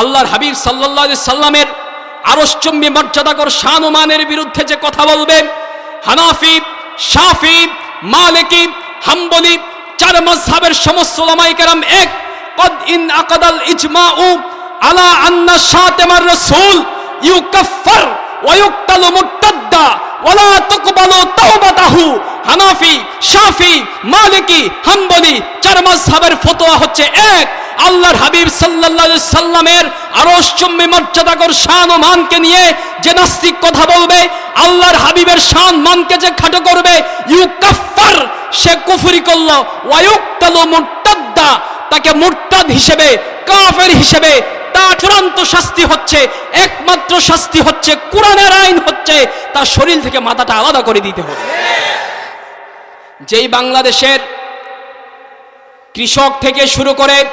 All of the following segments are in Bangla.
আল্লাহর হাবিব সাল্লাহ সাল্লামের আরশ্চম্বী মর্যাদাকর শানুমানের বিরুদ্ধে যে কথা বলবে হানাফি সাফি মালিকি, হাম্বলি, চার মজাবের সমস্ত লামাইকারাম এক, কদ ইন আকাদাল ইজমা উ আলা আন্না শাতেমার রসুল ইউ কফর ওয়ুক্তালু মুত্তাদ্দা ওয়ালা তুকবালু তাওবাতাহু। হানাফি, শাফি হাম্বলি, চার মজহাবের ফতোয়া হচ্ছে এক। আল্লাহর হাবিব আলাইহি সাল্লামের আরশ চুম্বি মর্যাদাকর শান ও মানকে নিয়ে যে নাস্তিক কথা বলবে, আল্লাহর হাবিবের শান মানকে যে খাটো করবে ইউকাফার সে কুফরি করল। ওয়ায়ুক্তালু মুরতাদ্দা, তাকে মুরতাদ হিসেবে, কাফের হিসেবে তার চূড়ান্ত শাস্তি হচ্ছে, একমাত্র শাস্তি হচ্ছে, কোরআনের আইন হচ্ছে, তার শরীর থেকে মাথাটা আলাদা করে দিতে হবে। যেই বাংলাদেশের কৃষক থেকে শুরু করে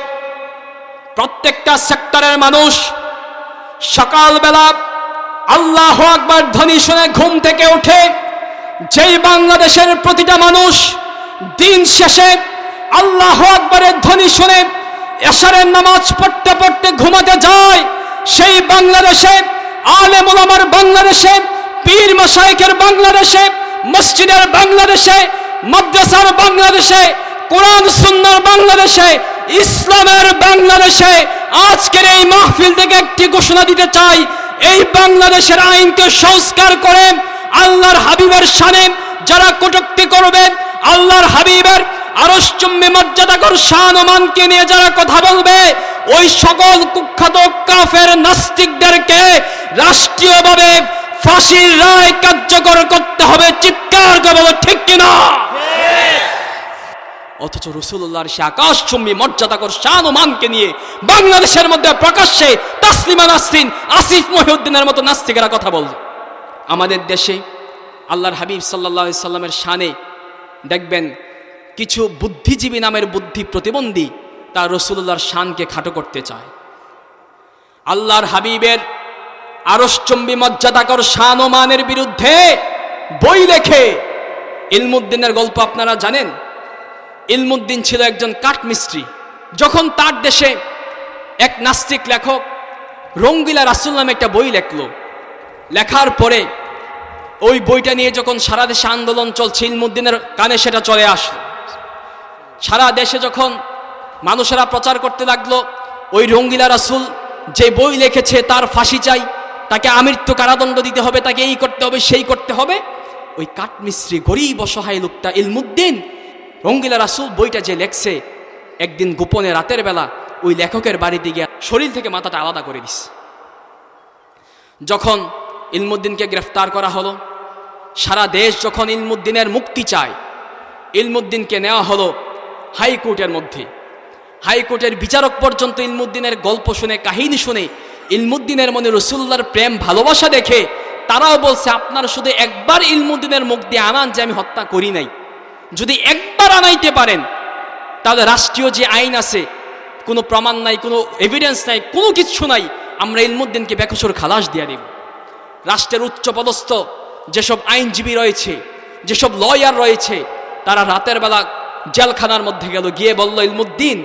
প্রত্যেকটা সেক্টরের মানুষ সকালবেলা আল্লাহ আকবার ধ্বনি শুনে ঘুম থেকে ওঠে যেই বাংলাদেশের প্রতিটা মানুষ দিন শেষে আল্লাহ আকবরের ধ্বনি শুনে এশারের নামাজ পড়তে পড়তে ঘুমাতে যায়, সেই বাংলাদেশে আলেম ওলামার বাংলাদেশে, পীর মশাইকের বাংলাদেশে, মসজিদের বাংলাদেশে, মাদ্রাসার বাংলাদেশে কোরআন সুন্দর বাংলাদেশে, ইসলামের বাংলাদেশে আজকের এই মাহফিল থেকে একটি ঘোষণা দিতে চাই। এই বাংলাদেশের আইনকে সংস্কার করে আল্লাহর হাবিবের শানে যারা কটুক্তি করবে, আল্লাহর হাবিবের আরশ্চম্যে মর্যাদাকর শান মানকে নিয়ে যারা কথা বলবে, ওই সকল কুখ্যাত কাফের নাস্তিকদেরকে রাষ্ট্রীয়ভাবে ফাঁসির রায় কার্যকর করতে হবে, চিৎকার করে বলো, ঠিক কিনা? অথচ রসুল্লাহর সে আকাশ আকাশচম্বী মর্যাদাকর শান ও মানকে নিয়ে বাংলাদেশের মধ্যে প্রকাশ্যে তাসলিমা নাসরিন আসিফ মহিউদ্দিনের মতো নাস্তিকেরা কথা বলবে আমাদের দেশে আল্লাহর হাবিব সাল্লাহ সাল্লামের শানে দেখবেন কিছু বুদ্ধিজীবী নামের বুদ্ধি প্রতিবন্ধী তার রসুল্লাহর শানকে খাটো করতে চায়। আল্লাহর হাবিবের আরশ্চম্বী মর্যাদাকর শান ও মানের বিরুদ্ধে বই লেখে। ইলমুদ্দিনের গল্প আপনারা জানেন? ইলমুদ্দিন ছিল একজন কাঠমিস্ত্রি। যখন তার দেশে এক নাস্তিক লেখক রঙ্গিলা রাসুল নামে একটা বই লেখলো। লেখার পরে ওই বইটা নিয়ে যখন সারা দেশে আন্দোলন চলছে, ইলমুদ্দিনের কানে সেটা চলে আসলো। সারা দেশে যখন মানুষেরা প্রচার করতে লাগল, ওই রঙ্গিলা রাসুল যে বই লিখেছে, তার ফাঁসি চাই, তাকে আমৃত্যু কারাদণ্ড দিতে হবে, তাকে এই করতে হবে, সেই করতে হবে। ওই কাঠমিস্ত্রি, গরিব অসহায় লোকটা ইলমুদ্দিন রঙ্গিলা রাসুল বইটা যে লেখছে, একদিন গোপনে রাতের বেলা ওই লেখকের বাড়িতে গিয়ে শরীর থেকে মাথাটা আলাদা করে দিস যখন ইলমুদ্দিনকে গ্রেফতার করা হলো, সারা দেশ যখন ইলমুদ্দিনের মুক্তি চায়, ইলমুদ্দিনকে নেওয়া হলো হাইকোর্টের মধ্যে। হাইকোর্টের বিচারক পর্যন্ত ইলমুদ্দিনের গল্প শুনে, কাহিনী শুনে, ইলমুদ্দিনের মনে রসুল্লার প্রেম, ভালোবাসা দেখে তারাও বলছে, আপনার শুধু একবার ইলমুদ্দিনের মুখ দিয়ে আনান যে আমি হত্যা করি নাই। যদি একবার আনাইতে পারেন, তাহলে রাষ্ট্রীয় যে আইন আছে, কোনো প্রমাণ নাই, কোনো এভিডেন্স নাই, কোনো কিছু নাই, আমরা ইলমুদ্দিনকে বেকসুর খালাস দিয়ে দেব। রাষ্ট্রের উচ্চপদস্থ যেসব আইনজীবী রয়েছে, যেসব লয়ার রয়েছে, তারা রাতের বেলা জেলখানার মধ্যে গেল, গিয়ে বলল, ইলমুদ্দিন,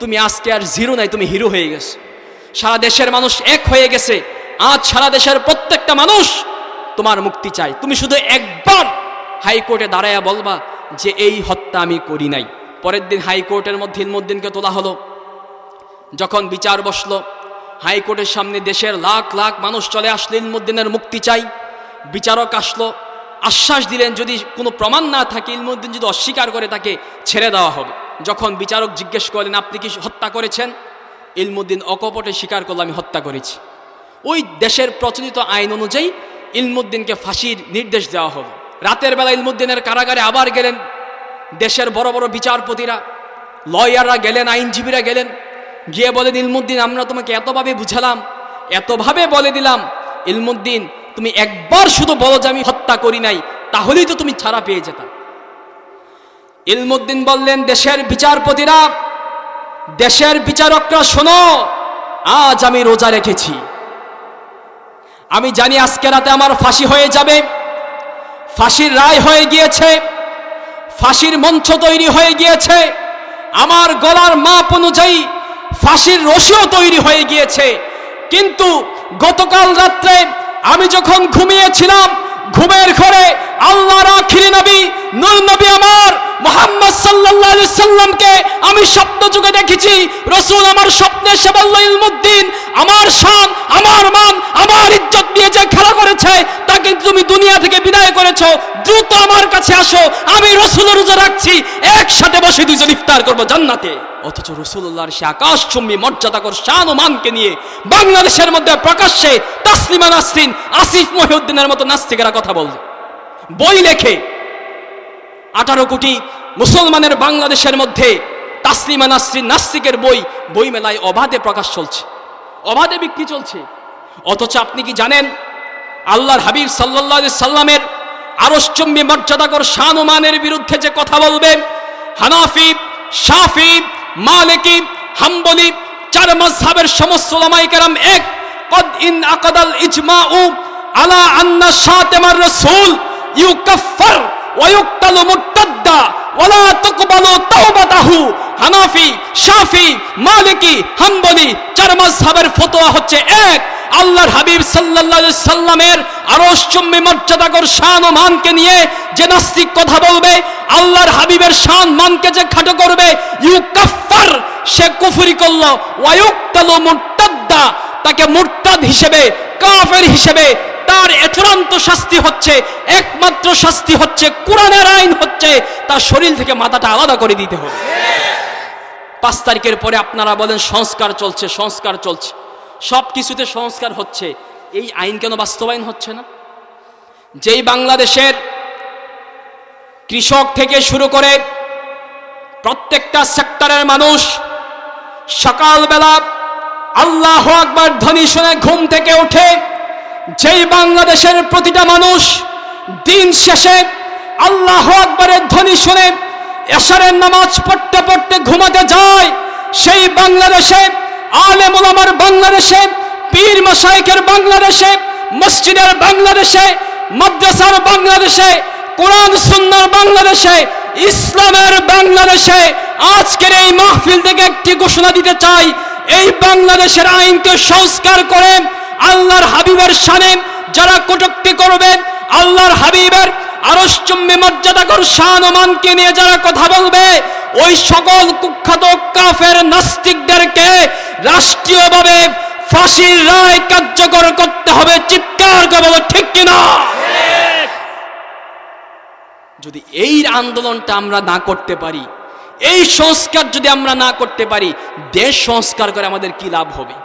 তুমি আজকে আর জিরো নাই, তুমি হিরো হয়ে গেছো। সারা দেশের মানুষ এক হয়ে গেছে, আজ সারা দেশের প্রত্যেকটা মানুষ তোমার মুক্তি চাই তুমি শুধু একবার হাইকোর্টে দাঁড়াইয়া বলবা যে এই হত্যা আমি করি নাই। পরের দিন হাইকোর্টের মধ্যে ইলমুদ্দিনকে তোলা হলো। যখন বিচার বসল, হাইকোর্টের সামনে দেশের লাখ লাখ মানুষ চলে আসলো ইলমুদ্দিনের মুক্তি চাই। বিচারক আসলো, আশ্বাস দিলেন, যদি কোনো প্রমাণ না থাকে, ইলমুদ্দিন যদি অস্বীকার করে তাকে ছেড়ে দেওয়া হবে। যখন বিচারক জিজ্ঞেস করলেন, আপনি কি হত্যা করেছেন? ইলমুদ্দিন অকপটে স্বীকার করল, আমি হত্যা করেছি। ওই দেশের প্রচলিত আইন অনুযায়ী ইলমুদ্দিনকে ফাঁসির নির্দেশ দেওয়া হলো। রাতের বেলা ইলমুদ্দিনের কারাগারে আবার গেলেন দেশের বড় বড় বিচারপতিরা, লয়াররা গেলেন, আইনজীবীরা গেলেন। গিয়ে বলেন, ইলমুদ্দিন, আমরা তোমাকে এতভাবে বুঝালাম, এতভাবে বলে দিলাম, ইলমুদ্দিন, তুমি একবার শুধু বলো যে আমি হত্যা করি নাই, তাহলেই তো তুমি ছাড়া পেয়ে যেতা। ইলমুদ্দিন বললেন, দেশের বিচারপতিরা, দেশের বিচারকরা শোনো, আজ আমি রোজা রেখেছি। আমি জানি আজকে রাতে আমার ফাঁসি হয়ে যাবে। ফাঁসির রায় হয়ে গিয়েছে, ফাঁসির মঞ্চ তৈরি হয়ে গিয়েছে, আমার গলার মাপ অনুযায়ী ফাঁসির রশিও তৈরি হয়ে গিয়েছে। কিন্তু গতকাল রাত্রে আমি যখন ঘুমিয়েছিলাম, ঘুমের ঘরে আল্লাহর আখিরি নবী, নূর নবী আমার মোহাম্মদ সাল্লাল্লাহু আলাইহি সাল্লামকে আমি স্বপ্ন যুগে দেখেছি। রসুল আমার স্বপ্নে এসে বলল ইলমুদ্দিন আমার শান আমার মান আমার ইজ্জত নিয়ে যে খেলা করেছে তাকে তুমি দুনিয়া থেকে বিদায় করেছ দ্রুত আমার কাছে আসো, আমি রসুল রোজা রাখছি, একসাথে বসে দুজন ইফতার করব জান্নাতে। অথচ রসুল্লাহর সে আকাশ চুম্বি মর্যাদাকর শান ও মানকে নিয়ে বাংলাদেশের মধ্যে প্রকাশ্যে তাসলিমা নাসরিন আসিফ মহিউদ্দিনের মতো নাস্তিকেরা কথা বলছে বই লেখে আঠারো কোটি মুসলমানের বাংলাদেশের মধ্যে তাসলিমা নাসরিন নাস্তিকের বই বই মেলায় অবাধে প্রকাশ চলছে। অবাধে বিক্রি চলছে। অথচ আপনি কি জানেন, আল্লাহর হাবিব সাল্লাহ সাল্লামের আরশ্চম্বী মর্যাদাকর শানুমানের বিরুদ্ধে যে কথা বলবে, হানাফি, শাফি, মালিকি, হাম্বলি, চার মজহাবের সমস্ত লামাইকারাম এক, কদ ইন আকাদাল ইজমাউ আলা আন্না শাতেমার রাসূল ইউকাফফার ওয়া ইউক্তালু মুরতাদ্দা ওয়ালা তুকবালু তাওবাতাহু। হানাফি, শাফি, মালিকি, হাম্বলি চার মাযহাবের ফতোয়া হচ্ছে এক। আল্লাহর হাবিব সাল্লাল্লাহু সাল্লামের আরশ চুম্বি মর্যাদাকর শান ও মানকে নিয়ে যে নাস্তিক কথা বলবে, আল্লাহর হাবিবের শান মানকে যে খাটো করবে, ইউকাফফার, সে কুফরি করল। ওয়ায়ুক্তালু মুরতাদ্দা, তাকে মুরতাদ হিসেবে, কাফের হিসেবে তার চূড়ান্ত শাস্তি হচ্ছে, একমাত্র শাস্তি হচ্ছে, কোরআনের আইন হচ্ছে, তার শরীর থেকে মাথাটা আলাদা করে দিতে হবে। পাঁচ তারিখের পরে আপনারা বলেন, সংস্কার চলছে সংস্কার চলছে। সব কিছুতে সংস্কার হচ্ছে। এই আইন কেন বাস্তবায়ন হচ্ছে না? যেই বাংলাদেশের কৃষক থেকে শুরু করে প্রত্যেকটা সেক্টরের মানুষ সকালবেলা আল্লাহ আকবার ধ্বনি শুনে ঘুম থেকে ওঠে যেই বাংলাদেশের প্রতিটা মানুষ দিন শেষে আল্লাহ আকবরের ধ্বনি শুনে এশারের নামাজ পড়তে পড়তে ঘুমাতে যায়, সেই বাংলাদেশে আলেম ওলামার বাংলাদেশে, পীর মাসাইকের বাংলাদেশে, মসজিদের বাংলাদেশে, মাদ্রাসার বাংলাদেশে, কোরআন সুন্নার বাংলাদেশে, ইসলামের বাংলাদেশে আজকের এই মাহফিল থেকে একটি ঘোষণা দিতে চাই, এই বাংলাদেশের আইনকে সংস্কার করে আল্লাহর হাবিবের শানে যারা কটুক্তি করবে, আল্লাহর হাবিবের আরশ্চম্যে মর্যাদাকর শান ও মানকে নিয়ে যারা কথা বলবে, ওই সকল কুখ্যাত কাফের নাস্তিকদেরকে রাষ্ট্রীয়ভাবে ফাঁসির রায় কার্যকর করতে হবে। চিৎকার করে বলো, ঠিক কিনা? যদি এই আন্দোলনটা আমরা না করতে পারি, এই সংস্কার যদি আমরা না করতে পারি, দেশ সংস্কার করে আমাদের কি লাভ হবে?